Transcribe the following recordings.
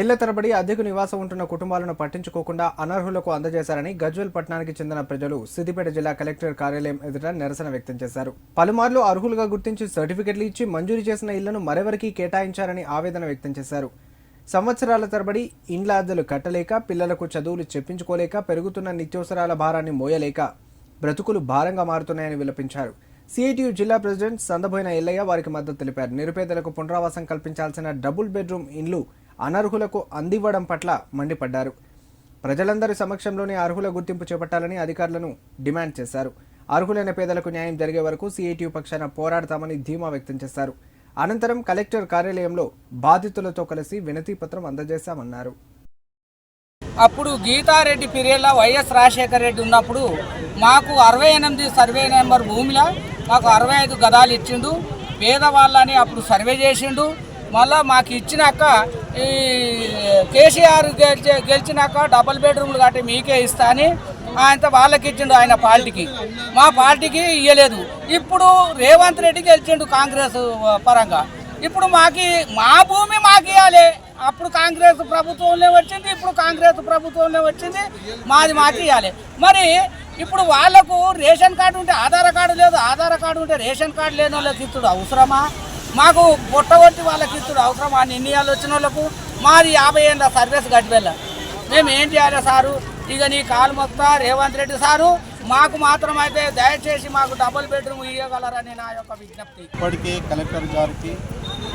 ఏళ్ళ తరబడి అద్దెకు నివాసం ఉంటున్న కుటుంబాలను పట్టించుకోకుండా అనర్హులకు అందజేశారని గజ్వెల్ పట్టణానికి చెందిన ప్రజలు సిద్దిపేట జిల్లా కలెక్టర్ కార్యాలయం ఎదుట నిరసన వ్యక్తం చేశారు. పలుమార్లు అర్హులుగా గుర్తించి సర్టిఫికెట్లు ఇచ్చి మంజూరు చేసిన ఇళ్ళను మరెవరికీ కేటాయించారని ఆవేదన వ్యక్తం చేశారు. సంవత్సరాల తరబడి ఇండ్ల అద్దెలు కట్టలేక పిల్లలకు చదువులు చెప్పించుకోలేక పెరుగుతున్న నిత్యావసరాల భారాన్ని మోయలేక బ్రతుకులు భారంగా మారుతున్నాయని విలపించారు. సిఐటియు జిల్లా ప్రెసిడెంట్ సందబోయిన ఎల్లయ్య వారికి మద్దతు తెలిపారు. నిరుపేదలకు పునరావాసం కల్పించాల్సిన డబుల్ బెడ్రూమ్ ఇండ్లు అనర్హులకు అందివ్వడం పట్ల మండిపడ్డారు. ప్రజలందరి సమక్షంలోనే అర్హుల గుర్తింపు చేపట్టాలని అధికారులను డిమాండ్ చేశారు. అర్హులైన పేదలకు న్యాయం జరిగే వరకు సిఐటియు పక్షాన పోరాడతామని ధీమా వ్యక్తం చేశారు. అనంతరం కలెక్టర్ కార్యాలయంలో బాధితులతో కలిసి వినతి పత్రం అందజేశామన్నారు. అప్పుడు గీతారెడ్డి పీరియడ్లో వైఎస్ రాజశేఖర రెడ్డి ఉన్నప్పుడు మాకు అరవై ఎనిమిది సర్వే నెంబర్ భూమిలో మాకు అరవై ఐదు గదాలు ఇచ్చిండు. పేదవాళ్ళని అప్పుడు సర్వే చేసిండు. మళ్ళా మాకు ఇచ్చినాక ఈ కేసీఆర్ గెలిచి గెలిచినాక డబుల్ బెడ్రూమ్లు కట్టి మీకే ఇస్తా అని ఆయనతో వాళ్ళకి ఇచ్చిండు ఆయన పార్టీకి. మా పార్టీకి ఇవ్వలేదు ఇప్పుడు రేవంత్ రెడ్డి గెలిచిండు కాంగ్రెస్ పరంగా. ఇప్పుడు మాకి మా భూమి మాకు ఇవ్వాలి అప్పుడు కాంగ్రెస్ ప్రభుత్వంలో వచ్చింది ఇప్పుడు కాంగ్రెస్ ప్రభుత్వంలో వచ్చింది మాది మాకు ఇవ్వాలి మరి ఇప్పుడు వాళ్ళకు రేషన్ కార్డు ఉంటే ఆధార్ కార్డు లేదు ఆధార్ కార్డు ఉంటే రేషన్ కార్డు లేని వాళ్ళకి ఇస్తుడు అవసరమా? మాకు పొట్టగొట్టి వాళ్ళకి ఇస్తుడు అవసరం ఆ నిర్ణయాలు వచ్చిన వాళ్ళకు మాది యాభై ఏళ్ళ సర్వీస్ గడిపెళ్ళ మేము ఏం చేయాలి సారు? ఇక నీ కాలు మొత్తం రేవంత్ రెడ్డి సారు మాకు మాత్రం అయితే దయచేసి మాకు డబుల్ బెడ్రూమ్ ఇవ్వగలరని నా యొక్క విజ్ఞప్తి. ఇప్పటికే కలెక్టర్ గారికి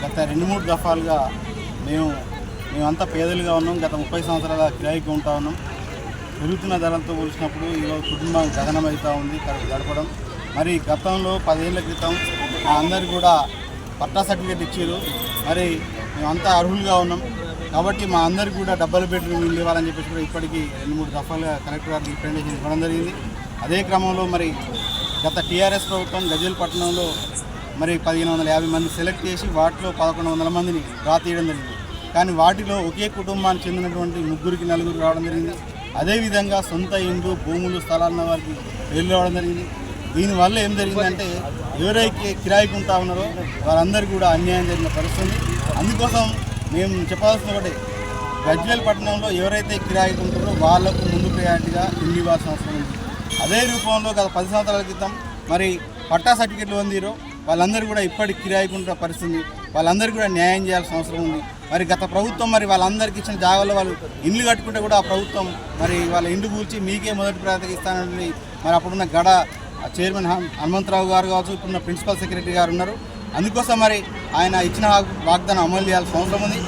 గత రెండు మూడు దఫాలుగా మేము మేమంతా పేదలుగా ఉన్నాం. గత ముప్పై సంవత్సరాల కిరాయికి ఉంటా ఉన్నాం. పెరుగుతున్న ధరలతో పోల్చినప్పుడు ఈరోజు కుటుంబం గగనమవుతూ ఉంది కరెక్ట్ గడపడం. మరి గతంలో పదేళ్ళ క్రితం మా అందరు కూడా పట్టా సర్టిఫికేట్ ఇచ్చారు. మరి మేమంతా అర్హులుగా ఉన్నాం. కాబట్టి మా అందరికి కూడా డబ్బుల బెడ్రూమ్ ఇల్లు ఇవ్వాలని చెప్పేసి కూడా ఇప్పటికీ రెండు మూడు దఫాలుగా కలెక్టర్ గారికి రిప్రజెంటేషన్ ఇవ్వడం జరిగింది. అదే క్రమంలో మరి గత టీఆర్ఎస్ ప్రభుత్వం గజల్ పట్టణంలో మరి పదిహేను వందల యాభై మంది సెలెక్ట్ చేసి వాటిలో పదకొండు వందల మందిని డ్రా తీయడం జరిగింది. కానీ వాటిలో ఒకే కుటుంబానికి చెందినటువంటి ముగ్గురికి నలుగురు రావడం జరిగింది. అదేవిధంగా సొంత ఇండ్లు భూములు స్థలాల వారికి వెళ్ళి రావడం జరిగింది. దీనివల్ల ఏం జరిగిందంటే ఎవరైతే కిరాయికి ఉంటా ఉన్నారో వారందరికీ కూడా అన్యాయం జరిగిన పరిస్థితి ఉంది. అందుకోసం మేము చెప్పాల్సిన ఒకటి. గజ్వేల్ పట్టణంలో ఎవరైతే కిరాయికి ఉంటారో వాళ్ళకు ముందు ప్రయారిటీగా ఇల్లు ఇవ్వాల్సిన అవసరం ఉంది. అదే రూపంలో గత పది సంవత్సరాల క్రితం మరి పట్టా సర్టిఫికెట్లు పొందిరో వాళ్ళందరూ కూడా ఇప్పటికి కిరాయికి ఉంటున్న పరిస్థితి వాళ్ళందరికీ కూడా న్యాయం చేయాల్సిన అవసరం ఉంది. మరి గత ప్రభుత్వం మరి వాళ్ళందరికీ ఇచ్చిన జాగాలో వాళ్ళు ఇండ్లు కట్టుకుంటే కూడా ఆ ప్రభుత్వం మరి వాళ్ళ ఇండ్లు కూల్చి మీకే మొదటి ప్రాధాన్యత ఇస్తానని మరి అప్పుడున్న గడ చైర్మన్ హనుమంతరావు గారు కావచ్చు ఇప్పుడున్న ప్రిన్సిపల్ సెక్రటరీ గారు ఉన్నారు. అందుకోసం మరి ఆయన ఇచ్చిన వాగ్దానం అమలు చేయాల్సిన అవసరం ఉంది.